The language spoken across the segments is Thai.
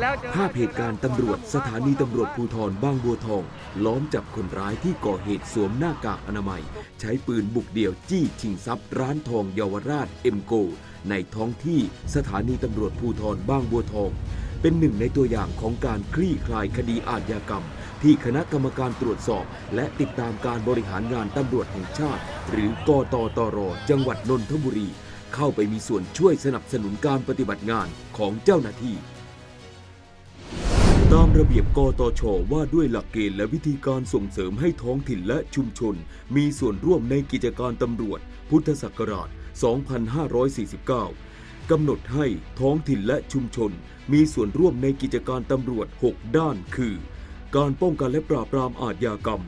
จอแล้วเจอภาพเหตุการณ์ตำรวจสถานีตำรวจภูธรบางบัวทอง ล้อมจับคนร้ายที่ก่อเหตุสวมหน้ากากอนามัย ใช้ปืนบุกเดี่ยวจี้ชิงทรัพย์ร้านทองเยาวราชเอ็มโก ในท้องที่สถานีตำรวจภูธรบางบัวทอง เป็นหนึ่งในตัวอย่างของการคลี่คลายคดีอาชญากรรม ที่คณะกรรมการตรวจสอบ และติดตามการบริหารงานตำรวจแห่งชาติ หรือกตตร จังหวัดนนทบุรี เข้าไปมีส่วนช่วยสนับสนุนการปฏิบัติงานของเจ้าหน้าที่ ตามระเบียบกตชว่าด้วยหลักเกณฑ์และวิธีการส่งเสริมให้ท้องถิ่นและชุมชน มีส่วนร่วมในกิจการตำรวจ พุทธศักราช 2549 กำหนดให้ท้องถิ่นและชุมชน มีส่วนร่วมในกิจการตำรวจ 6 ด้านคือ การป้องกันและปราบปรามอาชญากรรม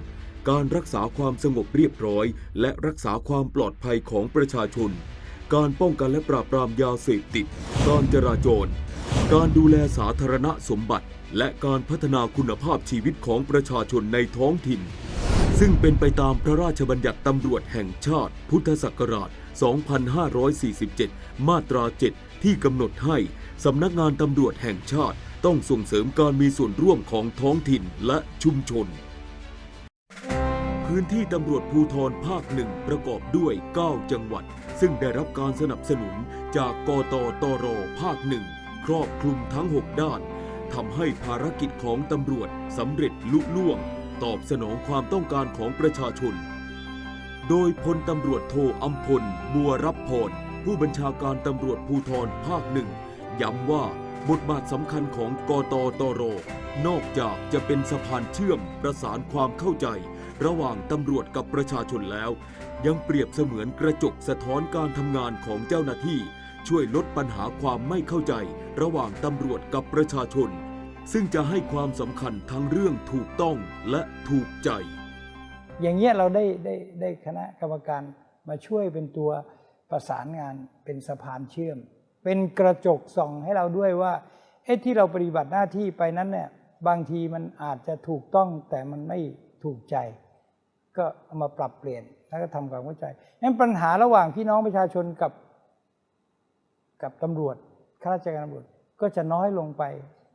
การรักษาความสงบเรียบร้อย และรักษาความปลอดภัยของประชาชน การป้องกันและปราบปรามยาเสพติด การจราจร การดูแลสาธารณสมบัติ และการพัฒนาคุณภาพชีวิตของประชาชนในท้องถิ่น ซึ่งเป็นไปตามพระราชบัญญัติตำรวจแห่งชาติ พุทธศักราช 2547 มาตรา 7 ที่กำหนดให้สำนักงานตำรวจแห่งชาติต้องส่งเสริมการมีส่วนร่วมของท้องถิ่นและชุมชน พื้นที่ตำรวจภูธรภาคหนึ่งประกอบด้วย 9 จังหวัด ซึ่งได้รับการสนับสนุนจากกตตรภาคหนึ่งครอบคลุมทั้ง 6 ด้าน ทำให้ภารกิจของตำรวจสำเร็จลุล่วง ตอบสนองความต้องการของประชาชน โดยพลตำรวจโทอัมพล บัวรับพรผู้บัญชาการตำรวจภูธรภาคหนึ่ง ย้ำว่าบทบาทสำคัญของกตตร นอกจากจะเป็นสะพานเชื่อมประสานความเข้าใจ ระหว่างตำรวจกับประชาชนแล้ว ยังเปรียบเสมือนกระจกสะท้อนการทำงานของเจ้าหน้าที่ ช่วยลดปัญหาความไม่เข้าใจระหว่างตำรวจกับประชาชน ซึ่งจะให้ความสำคัญทั้งเรื่องถูกต้องและถูกใจ อย่างเงี้ยเราได้ได้ได้คณะกรรมการมาช่วยเป็นตัวประสานงานเป็นสะพานเชื่อม เป็นกระจกส่องให้เราด้วยว่าเอ๊ะที่เราปฏิบัติหน้าที่ไปนั้นเนี่ยบางทีมันอาจจะถูกต้องแต่มันไม่ถูกใจ ก็เอามาปรับเปลี่ยนแล้วก็ทำความเข้าใจงั้นปัญหาระหว่างพี่น้องประชาชนกับ กับตำรวจข้าราชการตำรวจก็จะน้อยลงไป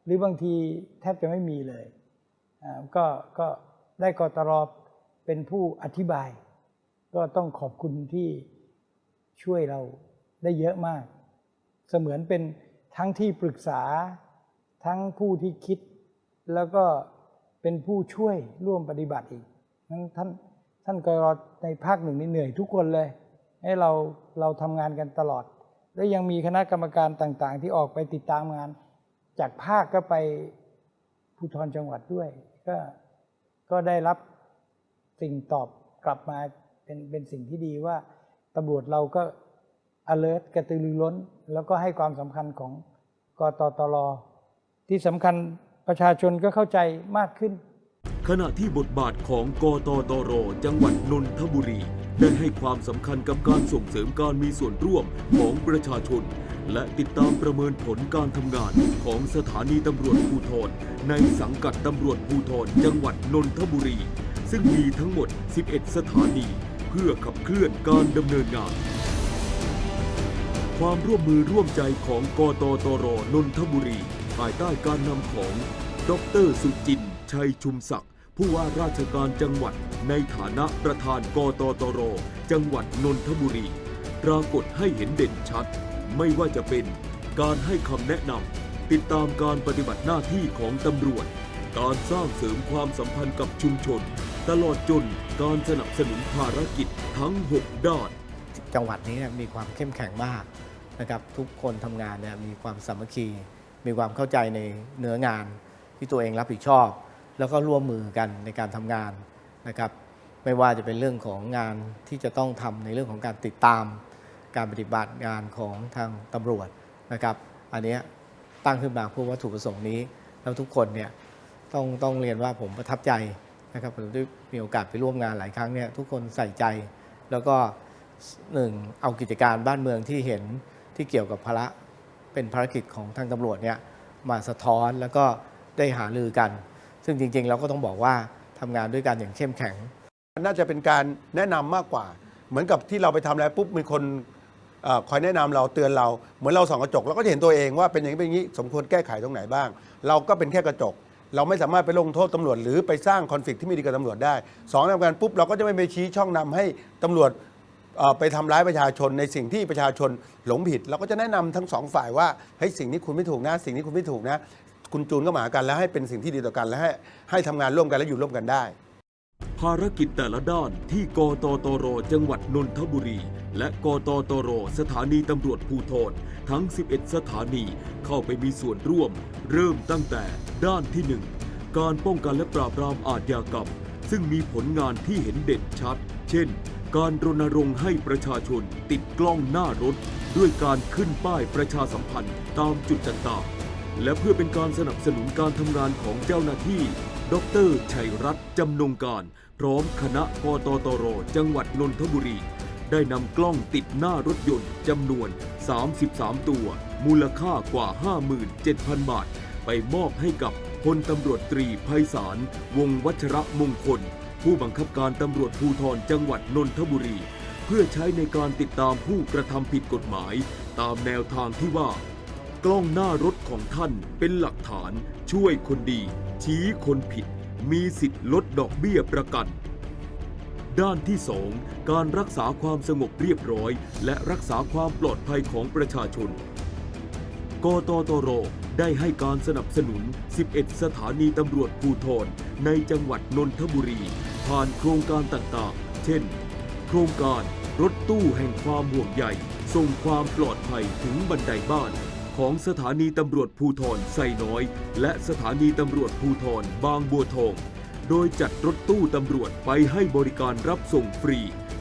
หรือบางทีแทบจะไม่มีเลยอ่าก็ก็ได้กตรเป็นผู้อธิบาย ก็ต้องขอบคุณที่ช่วยเราได้เยอะมาก เสมือนเป็นทั้งที่ปรึกษาทั้งผู้ที่คิด แล้วก็เป็นผู้ช่วยร่วมปฏิบัติอีกนั้นท่านท่านกรในภาคหนึ่งนี่เหนื่อยทุกคนเลย ให้เราเราทำงานกันตลอด และยังมีคณะกรรมการต่างๆ ที่ออกไปติดตามงาน จากภาคก็ไปภูธรจังหวัดด้วย ก็ก็ได้รับสิ่งตอบกลับมาเป็นเป็นสิ่งที่ดีว่าตำรวจเราก็ alert กระตือรือร้น แล้วก็ให้ความสำคัญของกตตรที่สำคัญประชาชนก็เข้าใจมากขึ้น ขณะที่บทบาทของกตตรจังหวัดนนทบุรี ได้ให้ความสำคัญกับการส่งเสริมการมีส่วนร่วมของประชาชน และติดตามประเมินผลการทำงานของสถานีตำรวจภูธรในสังกัดตำรวจภูธรจังหวัดนนทบุรี ซึ่งมีทั้งหมด 11 สถานี เพื่อขับเคลื่อนการดำเนินงาน ความร่วมมือร่วมใจของกตตรนนทบุรี ภายใต้การนำของ ดรสุจินต์ชัยชุมศักดิ์ ผู้ว่าราชการจังหวัดในฐานะประธานกตตร จังหวัดนนทบุรี ปรากฏให้เห็นเด่นชัด ไม่ว่าจะเป็นการให้คำแนะนำติดตามการปฏิบัติหน้าที่ของตำรวจ การสร้างเสริมความสัมพันธ์กับชุมชน ตลอดจนการสนับสนุนภารกิจทั้ง 6 ด้าน จังหวัดนี้เนี่ยมีความเข้มแข็งมากนะครับทุกคนทำงานเนี่ยมีความสามัคคี มีความเข้าใจในเนื้องานที่ตัวเองรับผิดชอบ แล้วก็ร่วมมือกันในการทำงานนะครับ ไม่ว่าจะเป็นเรื่องของงานที่จะต้องทำในเรื่องของการติดตาม การปฏิบัติงานของทางตำรวจนะครับ อันนี้ตั้งขึ้นมาเพื่อวัตถุประสงค์นี้ แล้วทุกคนเนี่ยต้องต้องเรียนว่าผมประทับใจนะครับผมได้มีโอกาสไปร่วมงานหลายครั้งเนี่ยทุกคนใส่ใจ แล้วก็หนึ่งเอากิจการบ้านเมืองที่เห็นที่เกี่ยวกับภาระเป็นภารกิจของทางตำรวจเนี่ยมาสะท้อนแล้วก็ได้หารือกัน ซึ่งจริง ๆ เราก็ต้องบอกว่าทำงานด้วยกันอย่างเข้มแข็ง น่าจะเป็นการแนะนำมากกว่า เหมือนกับที่เราไปทำอะไรปุ๊บมีคนเออคอยแนะนำเราเตือนเรา เหมือนเราส่องกระจกเราก็จะเห็นตัวเองว่าเป็นอย่างนี้เป็นอย่างนี้สมควรแก้ไขตรงไหนบ้าง เราก็เป็นแค่กระจก เราไม่สามารถไปลงโทษตำรวจ หรือไปสร้างคอนฟ lict ที่ไม่ดีกับตำรวจได้สองทำการปุ๊บเราก็จะไม่ไปชี้ช่องนำให้ตำรวจเอ่อไปทำร้ายประชาชนในสิ่งที่ประชาชนหลงผิด เราก็จะแนะนำทั้งสองฝ่ายว่าเฮ้ยสิ่งนี้คุณไม่ถูกนะ สิ่งนี้คุณไม่ถูกนะ คุณจูนก็มาหากันแล้วให้เป็นสิ่งที่ดีต่อกันและให้ให้ทำงานร่วมกันและอยู่ร่วมกันได้ ภารกิจแต่ละด้านที่กตตรจังหวัดนนทบุรี และกตตรสถานีตำรวจภูธรทั้ง 11 สถานีเข้าไปมีส่วนร่วม เริ่มตั้งแต่ด้านที่ 1 การป้องกันและปราบปรามอาชญากรรม ซึ่งมีผลงานที่เห็นเด่นชัด เช่น การรณรงค์ให้ประชาชนติดกล้องหน้ารถ ด้วยการขึ้นป้ายประชาสัมพันธ์ตามจุดต่างๆ และเพื่อเป็นการสนับสนุนการทำงานของเจ้าหน้าที่ ดรชัยรัตน์จำนงการ พร้อมคณะกตตร จังหวัดนนทบุรี ได้นำกล้องติดหน้ารถยนต์จำนวน 33 ตัว มูลค่ากว่า 57,000 บาท ไปมอบให้กับพลตำรวจตรีไพศาล วงวัชระมงคล ผู้บังคับการตำรวจภูธรจังหวัดนนทบุรี เพื่อใช้ในการติดตามผู้กระทำผิดกฎหมาย ตามแนวทางที่ว่า กล้องหน้ารถของท่านเป็นหลักฐานช่วยคนดี ชี้คนผิด มีสิทธิ์ลดดอกเบี้ยประกัน ด้านที่ 2 การรักษาความสงบเรียบร้อย และรักษาความปลอดภัยของประชาชน กตตรได้ให้การสนับสนุน 11 สถานีตำรวจภูธรในจังหวัดนนทบุรี ผ่านโครงการต่างๆ เช่น โครงการรถตู้แห่งความห่วงใยส่งความปลอดภัยถึงบันไดบ้าน ของสถานีตำรวจภูธรไซน้อย และสถานีตำรวจภูธรบางบัวทอง โดยจัดรถตู้ตำรวจไปให้บริการรับส่งฟรี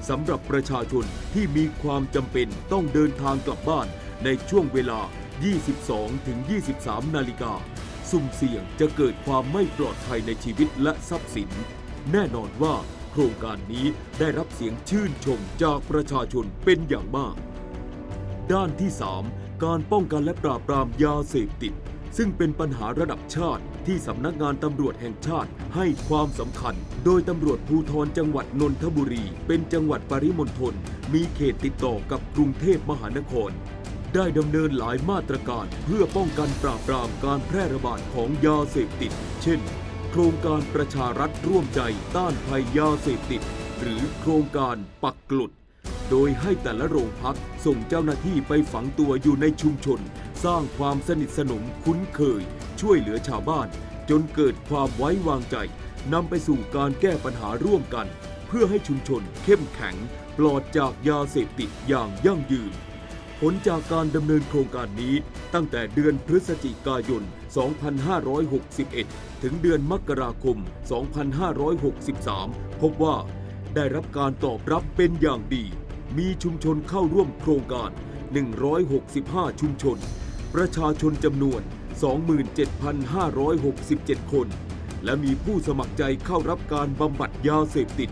สำหรับประชาชนที่มีความจำเป็นต้องเดินทางกลับบ้านในช่วงเวลา 22-23 นาฬิกา สุ่มเสี่ยงจะเกิดความไม่ปลอดภัยในชีวิตและทรัพย์สิน แน่นอนว่าโครงการนี้ได้รับเสียงชื่นชมจากประชาชนเป็นอย่างมาก ด้านที่ 3 การป้องกันและปราบปรามยาเสพติด ซึ่งเป็นปัญหาระดับชาติที่สำนักงานตำรวจแห่งชาติให้ความสำคัญ โดยตำรวจภูธรจังหวัดนนทบุรี เป็นจังหวัดปริมณฑลมีเขตติดต่อกับกรุงเทพมหานคร ได้ดำเนินหลายมาตรการเพื่อป้องกันปราบปรามการแพร่ระบาดของยาเสพติด เช่น โครงการประชารัฐร่วมใจต้านภัยยาเสพติด หรือโครงการปักกลุด โดยให้แต่ละโรงพักส่งเจ้าหน้าที่ไปฝังตัวอยู่ในชุมชน สร้างความสนิทสนมคุ้นเคย ช่วยเหลือชาวบ้าน จนเกิดความไว้วางใจนำไปสู่การแก้ปัญหาร่วมกัน เพื่อให้ชุมชนเข้มแข็ง ปลอดจากยาเสพติดอย่างยั่งยืน ผลจากการดำเนินโครงการนี้ตั้งแต่เดือนพฤศจิกายน 2561 ถึงเดือนมกราคม 2563 พบว่าได้รับการตอบรับเป็นอย่างดี มีชุมชนเข้าร่วมโครงการ 165 ชุมชน ประชาชนจำนวน 27,567 คน และมีผู้สมัครใจเข้ารับการบำบัดยาเสพติด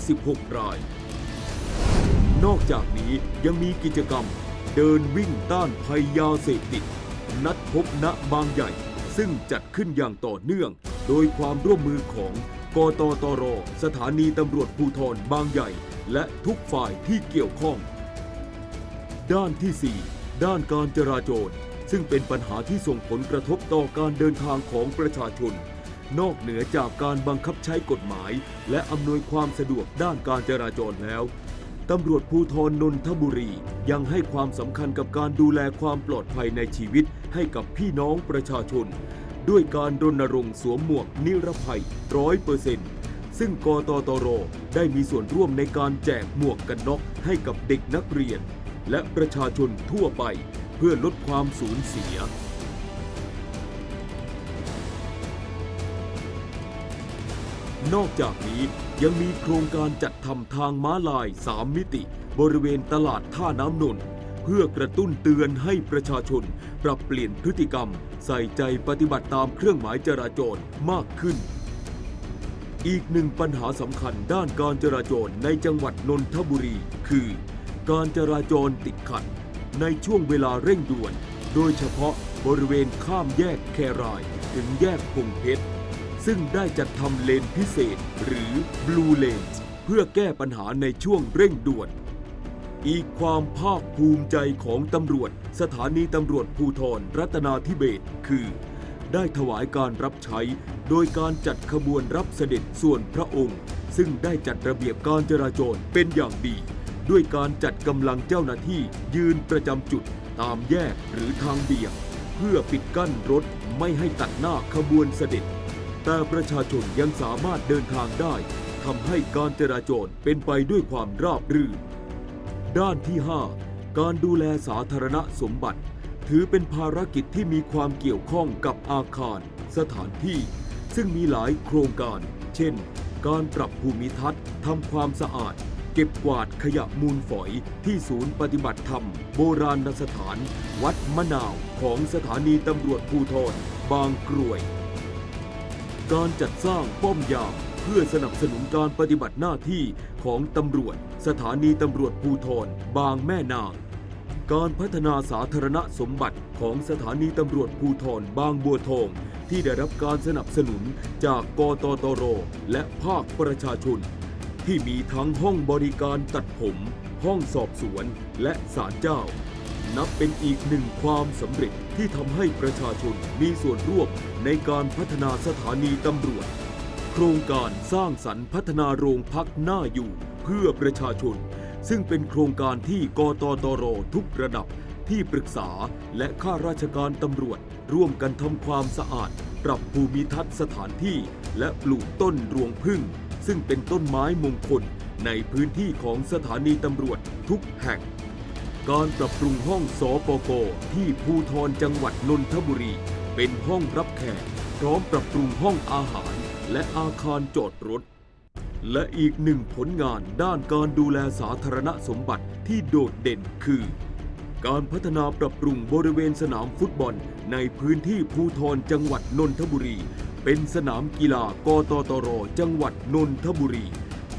216 ราย นอกจากนี้ยังมีกิจกรรม เดินวิ่งต้านภัยยาเสพติด นัดพบณบางใหญ่ ซึ่งจัดขึ้นอย่างต่อเนื่อง โดยความร่วมมือของ กตตร สถานีตำรวจภูธรบางใหญ่ และทุกฝ่ายที่เกี่ยวข้อง ด้านที่ 4 ด้านการจราจร ซึ่งเป็นปัญหาที่ส่งผลกระทบต่อการเดินทางของประชาชน นอกเหนือจากการบังคับใช้กฎหมาย และอำนวยความสะดวกด้านการจราจรแล้วตำรวจภูธรนนทบุรียังให้ความสำคัญกับการดูแลความปลอดภัยในชีวิตให้กับพี่น้องประชาชน ด้วยการรณรงค์สวมหมวกนิรภัยร้อยเปอร์เซ็นต์ ซึ่งกตตรได้มีส่วนร่วมในการแจกหมวกกันน็อกให้กับเด็กนักเรียน และประชาชนทั่วไปเพื่อลดความสูญเสีย นอกจากนี้ยังมีโครงการจัดทำทางม้าลาย3มิติ บริเวณตลาดท่าน้ำนนท์เพื่อกระตุ้นเตือนให้ประชาชน ปรับเปลี่ยนพฤติกรรม ใส่ใจปฏิบัติตามเครื่องหมายจราจรมากขึ้น อีกหนึ่งปัญหาสำคัญด้านการจราจรในจังหวัดนนทบุรี คือ การจราจรติดขัด ในช่วงเวลาเร่งด่วน โดยเฉพาะบริเวณข้ามแยกแครายถึงแยกพงเพชร ซึ่งได้จัดทำเลนพิเศษหรือ Blue Lane เพื่อแก้ปัญหาในช่วงเร่งด่วน อีกความภาคภูมิใจของตำรวจ สถานีตำรวจภูธรรัตนาธิเบศคือ ได้ถวายการรับใช้ โดยการจัดขบวนรับเสด็จส่วนพระองค์ ซึ่งได้จัดระเบียบการจราจรเป็นอย่างดี ด้วยการจัดกำลังเจ้าหน้าที่ยืนประจำจุดตามแยกหรือทางเบี่ยง เพื่อปิดกั้นรถไม่ให้ตัดหน้าขบวนเสด็จ แต่ประชาชนยังสามารถเดินทางได้ทำให้การจราจรเป็นไปด้วยความราบรื่น ด้านที่ 5 การดูแลสาธารณสมบัติ ถือเป็นภารกิจที่มีความเกี่ยวข้องกับอาคาร สถานที่ ซึ่งมีหลายโครงการ เช่น การปรับภูมิทัศน์ทำความสะอาด เก็บกวาดขยะมูลฝอยที่ศูนย์ปฏิบัติธรรม โบราณสถาน วัดมะนาวของสถานีตำรวจภูธรบางกรวย การจัดสร้างป้อมยามเพื่อสนับสนุนการปฏิบัติหน้าที่ของตำรวจ สถานีตำรวจภูธรบางแม่นาง การพัฒนาสาธารณสมบัติของสถานีตำรวจภูธรบางบัวทอง ที่ได้รับการสนับสนุนจากกตตร และภาคประชาชน ที่มีทั้งห้องบริการตัดผม ห้องสอบสวนและศาลเจ้า นับเป็นอีกหนึ่งความสำเร็จที่ทำให้ประชาชนมีส่วนร่วมในการพัฒนาสถานีตำรวจ โครงการสร้างสรรค์พัฒนาโรงพักหน้าอยู่เพื่อประชาชน ซึ่งเป็นโครงการที่กตตรทุกระดับที่ปรึกษาและข้าราชการตำรวจ ร่วมกันทำความสะอาด ปรับภูมิทัศน์สถานที่ และปลูกต้นรวงพึ่ง ซึ่งเป็นต้นไม้มงคลในพื้นที่ของสถานีตำรวจทุกแห่ง การปรับปรุงห้องสปกที่ภูทรจังหวัดนนทบุรี เป็นห้องรับแขก พร้อมปรับปรุงห้องอาหาร และอาคารจอดรถ และอีกหนึ่งผลงานด้านการดูแลสาธารณสมบัติที่โดดเด่นคือ การพัฒนาปรับปรุงบริเวณสนามฟุตบอลในพื้นที่ภูทรจังหวัดนนทบุรี เป็นสนามกีฬากตตร จังหวัดนนทบุรี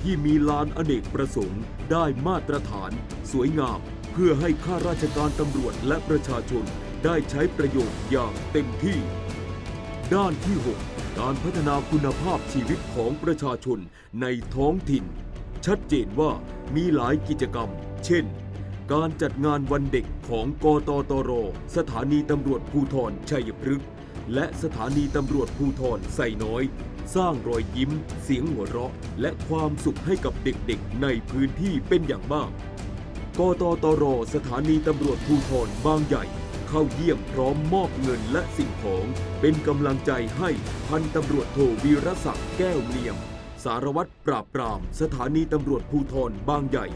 ที่มีลานอเนกประสงค์ได้มาตรฐาน สวยงาม เพื่อให้ข้าราชการตำรวจและประชาชนได้ใช้ประโยชน์อย่างเต็มที่ ด้านที่ 6 การพัฒนาคุณภาพชีวิตของประชาชนในท้องถิ่น ชัดเจนว่ามีหลายกิจกรรม เช่น การจัดงานวันเด็กของกตตร สถานีตำรวจภูธรชัยพฤกษ์และสถานีตำรวจภูธรไซน้อย สร้างรอยยิ้ม เสียงหัวเราะ และความสุขให้กับเด็กๆ ในพื้นที่เป็นอย่างมาก กตตร สถานีตำรวจภูธรบางใหญ่ เข้าเยี่ยมพร้อมมอบเงินและสิ่งของ เป็นกำลังใจให้พันตำรวจโทวีรศักดิ์แก้วเนียม สารวัตรปราบปราม สถานีตำรวจภูธรบางใหญ่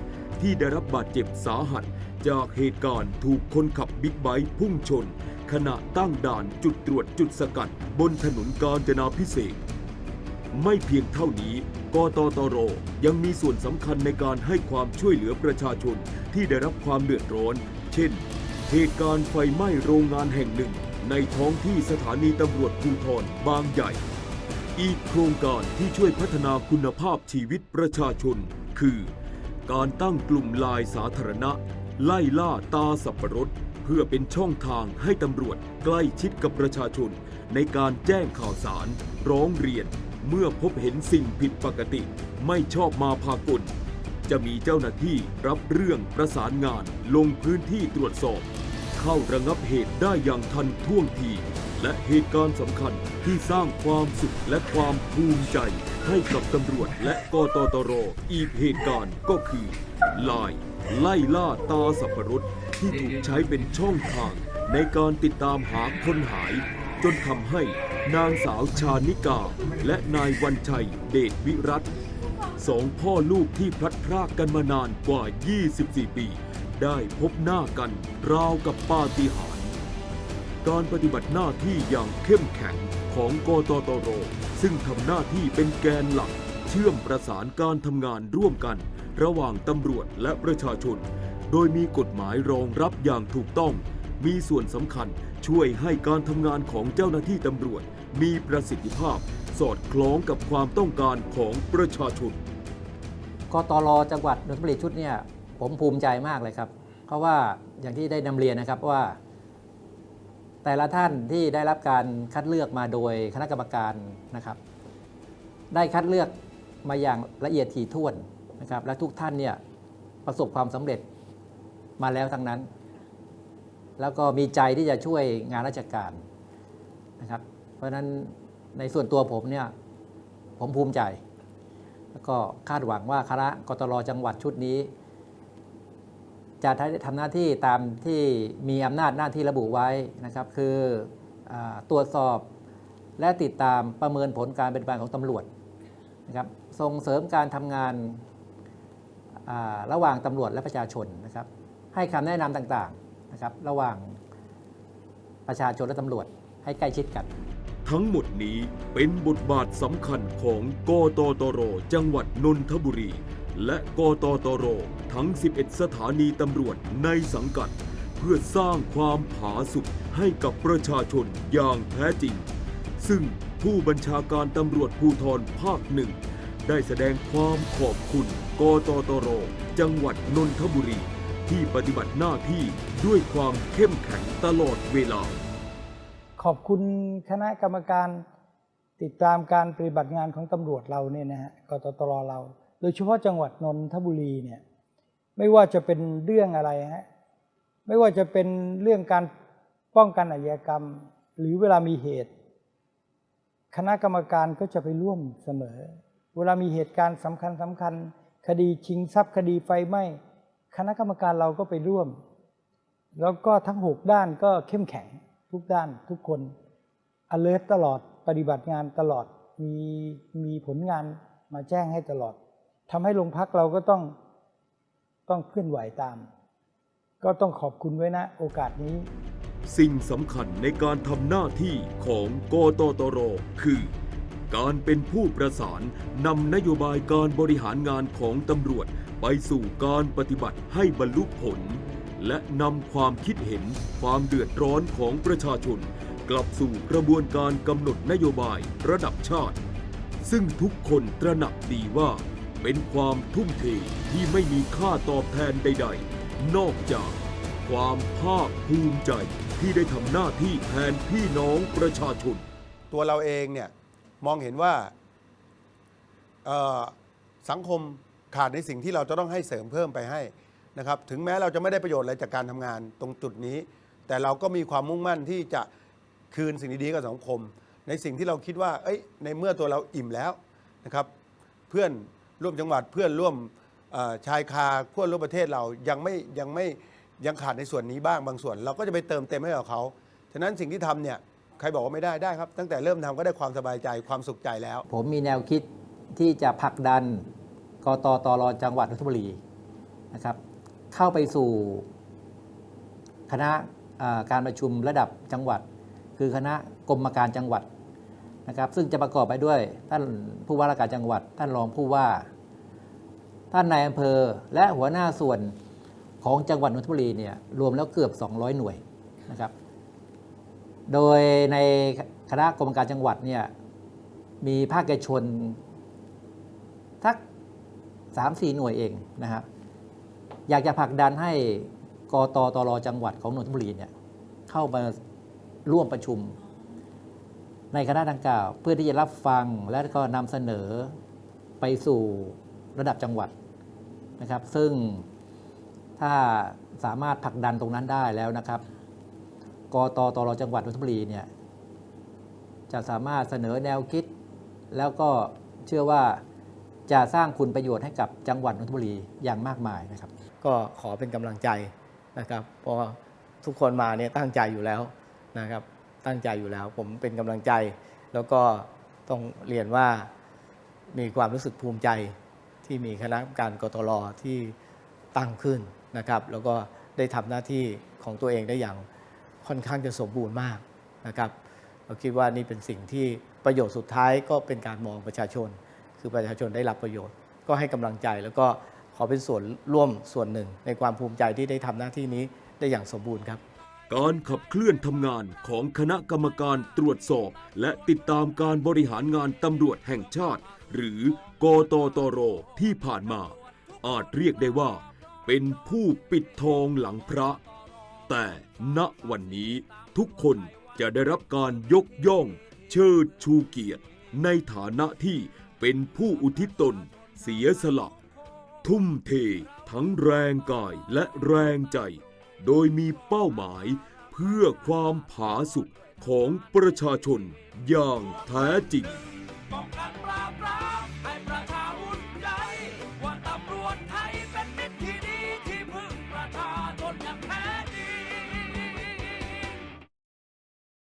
ที่ได้รับบาดเจ็บสาหัส จากเหตุการณ์ถูกคนขับบิ๊กไบค์พุ่งชน ขณะตั้งด่านจุดตรวจจุดสกัด บนถนนกาญจนาพิเศษกไม่เพียงเท่านี้ กตตร ยังมีส่วนสำคัญในการให้ความช่วยเหลือประชาชนที่ได้รับความเดือดร้อน เช่น เหตุการณ์ไฟไหม้โรงงานแห่งหนึ่ง ในท้องที่สถานีตำรวจภูธรบางใหญ่ อีกโครงการที่ช่วยพัฒนาคุณภาพชีวิตประชาชน คือ การตั้งกลุ่มลายสาธารณะ ไล่ล่าตาสับปะรด เพื่อเป็นช่องทางให้ตำรวจใกล้ชิดกับประชาชน ในการแจ้งข่าวสาร ร้องเรียน เมื่อพบเห็นสิ่งผิดปกติ ไม่ชอบมาพากลจะมีเจ้าหน้าที่รับเรื่องประสานงานลงพื้นที่ตรวจสอบ เข้าระงับเหตุได้อย่างทันท่วงที และเหตุการณ์สำคัญที่สร้างความสุขและความภูมิใจ ให้กับตำรวจและกตตรอีกเหตุการณ์ก็คือ ลาย ไล่ล่าตาสับปะรดที่ถูกใช้เป็นช่องทาง ในการติดตามหาคนหาย จนทำให้นางสาวชานิกา และนายวันชัยเดชวิรัตสองพ่อลูกที่พลัดพรากกันมานานกว่า 24 ปี ได้พบหน้ากันราวกับปาฏิหาริย์การปฏิบัติหน้าที่อย่างเข้มแข็งของกตตร ซึ่งทำหน้าที่เป็นแกนหลัก เชื่อมประสานการทำงานร่วมกัน ระหว่างตำรวจและประชาชน โดยมีกฎหมายรองรับอย่างถูกต้อง มีส่วนสำคัญช่วยให้การทำงานของเจ้าหน้าที่ตำรวจ มีประสิทธิภาพ สอดคล้องกับความต้องการของประชาชนกตรจังหวัดนนทบุรีชุดเนี่ย ผมภูมิใจมากเลยครับ เพราะว่าอย่างที่ได้นำเรียนนะครับว่า แต่ละท่านที่ได้รับการคัดเลือกมาโดยคณะกรรมการนะครับ ได้คัดเลือกมาอย่างละเอียดถี่ถ้วนนะครับ และทุกท่านเนี่ยประสบความสำเร็จมาแล้วทั้งนั้น แล้วก็มีใจที่จะช่วยงานราชการนะครับ เพราะฉะนั้นในส่วนตัวผมเนี่ยผมภูมิใจ แล้วก็คาดหวังว่าคณะกตรจังหวัดชุดนี้ จะทำหน้าที่ตามที่มีอำนาจหน้าที่ระบุไว้นะครับ คืออตรวจสอบและติดตามประเมินผลการปฏิบัติของตำรวจนะครับส่งเสริมการทำงานาระหว่างตำรวจและประชาชนนะครับ ให้คำแนะนำต่างๆนะครับ ระหว่างประชาชนและตำรวจให้ใกล้ชิดกัน ทั้งหมดนี้เป็นบทบาทสำคัญของกตตร จังหวัดนนทบุรี และกตตรทั้ง 11 สถานีตำรวจในสังกัด เพื่อสร้างความผาสุกให้กับประชาชนอย่างแท้จริง ซึ่งผู้บัญชาการตำรวจภูธรภาคหนึ่ง ได้แสดงความขอบคุณ กตตร จังหวัดนนทบุรี ที่ปฏิบัติหน้าที่ด้วยความเข้มแข็งตลอดเวลา ขอบคุณคณะกรรมการติดตามการปฏิบัติงานของตำรวจเราเนี่ยนะฮะกตตรเรา โดยเฉพาะจังหวัดนนทบุรีเนี่ยไม่ว่าจะเป็นเรื่องอะไรฮะไม่ว่าจะเป็นเรื่องการป้องกันอาชญากรรม หรือเวลามีเหตุ คณะกรรมการก็จะไปร่วมเสมอ เวลามีเหตุการณ์สำคัญสำคัญ คดีชิงทรัพย์คดีไฟไหม้คณะกรรมการเราก็ไปร่วม แล้วก็ทั้งหกด้านก็เข้มแข็งทุกด้านทุกคน alert ตลอดปฏิบัติงานตลอดมีมีผลงานมาแจ้งให้ตลอด ทำให้โรงพักเราก็ต้องต้องเคลื่อนไหวตาม ก็ต้องขอบคุณไว้นะโอกาสนี้ สิ่งสำคัญในการทำหน้าที่ของกตตรคือ การเป็นผู้ประสานนำนโยบายการบริหารงานของตำรวจไปสู่การปฏิบัติให้บรรลุผล และนำความคิดเห็นความเดือดร้อนของประชาชน กลับสู่กระบวนการกำหนดนโยบายระดับชาติ ซึ่งทุกคนตระหนักดีว่า เป็นความทุ่มเทที่ไม่มีค่าตอบแทนใด ๆ นอกจาก ความภาคภูมิใจที่ได้ทำหน้าที่แทนพี่น้องประชาชน ตัวเราเองเนี่ยมองเห็นว่าเอ่อสังคมขาดในสิ่งที่เราจะต้องให้เสริมเพิ่มไปให้นะครับถึงแม้เราจะไม่ได้ประโยชน์อะไรจากการทำงานตรงจุดนี้ แต่เราก็มีความมุ่งมั่นที่จะคืนสิ่งดีๆกับสังคม ในสิ่งที่เราคิดว่าเอ้ยในเมื่อตัวเราอิ่มแล้วนะครับ เพื่อน ร่วมจังหวัดเพื่อนร่วมชายคาเพื่อนร่วมประเทศเรายังไม่ยังไม่ยังขาดในส่วนนี้บ้างบางส่วน เราก็จะไปเติมเต็มให้กับเขาฉะนั้นสิ่งที่ทำเนี่ยใครบอกว่าไม่ได้ได้ครับ ตั้งแต่เริ่มทำก็ได้ความสบายใจความสุขใจแล้ว ผมมีแนวคิดที่จะผลักดันกตตรจังหวัดนนทบุรีนะครับ เข้าไปสู่คณะการประชุมระดับจังหวัด คือคณะกรมการจังหวัด นะครับซึ่งจะประกอบไปด้วยท่านผู้ว่าราชการจังหวัด ท่านรองผู้ว่า ท่านนายอำเภอและหัวหน้าส่วนของจังหวัดนนทบุรีเนี่ยรวมแล้วเกือบ 200 หน่วยนะครับ โดยในคณะกรรมการจังหวัดเนี่ยมีภาคเอกชนทักสามสี่หน่วยเองนะครับอยากจะผลักดันให้กตตรจังหวัดของนนทบุรีเนี่ยเข้ามาร่วมประชุม ในคณะดังกล่าว เพื่อที่จะรับฟังและก็นำเสนอไปสู่ระดับจังหวัดนะครับ ซึ่งถ้าสามารถผลักดันตรงนั้นได้แล้วนะครับกตตรจังหวัดนนทบุรีเนี่ยจะสามารถเสนอแนวคิด แล้วก็เชื่อว่าจะสร้างคุณประโยชน์ให้กับจังหวัดนนทบุรีอย่างมากมายนะครับ ก็ขอเป็นกำลังใจนะครับเพราะทุกคนมาเนี่ยตั้งใจอยู่แล้วนะครับ ตั้งใจอยู่แล้ว ผมเป็นกำลังใจ แล้วก็ต้องเรียนว่ามีความรู้สึกภูมิใจที่มีคณะกรรมการกตลที่ตั้งขึ้นนะครับ แล้วก็ได้ทำหน้าที่ของตัวเองได้อย่างค่อนข้างจะสมบูรณ์มากนะครับเราคิดว่านี่เป็นสิ่งที่ประโยชน์สุดท้ายก็เป็นการมองประชาชน คือประชาชนได้รับประโยชน์ ก็ให้กำลังใจแล้วก็ขอเป็นส่วนร่วมส่วนหนึ่ง ในความภูมิใจที่ได้ทำหน้าที่นี้ได้อย่างสมบูรณ์ครับ การขับเคลื่อนทำงานของคณะกรรมการตรวจสอบ และติดตามการบริหารงานตำรวจแห่งชาติ หรือกตตรที่ผ่านมา อาจเรียกได้ว่า เป็นผู้ปิดทองหลังพระ แต่ณวันนี้ทุกคนจะได้รับการยกย่อง เชิดชูเกียรติ ในฐานะที่เป็นผู้อุทิศตน เสียสละ ทุ่มเท ทั้งแรงกายและแรงใจ โดยมีเป้าหมายเพื่อความผาสุกของประชาชนอย่างแท้จริง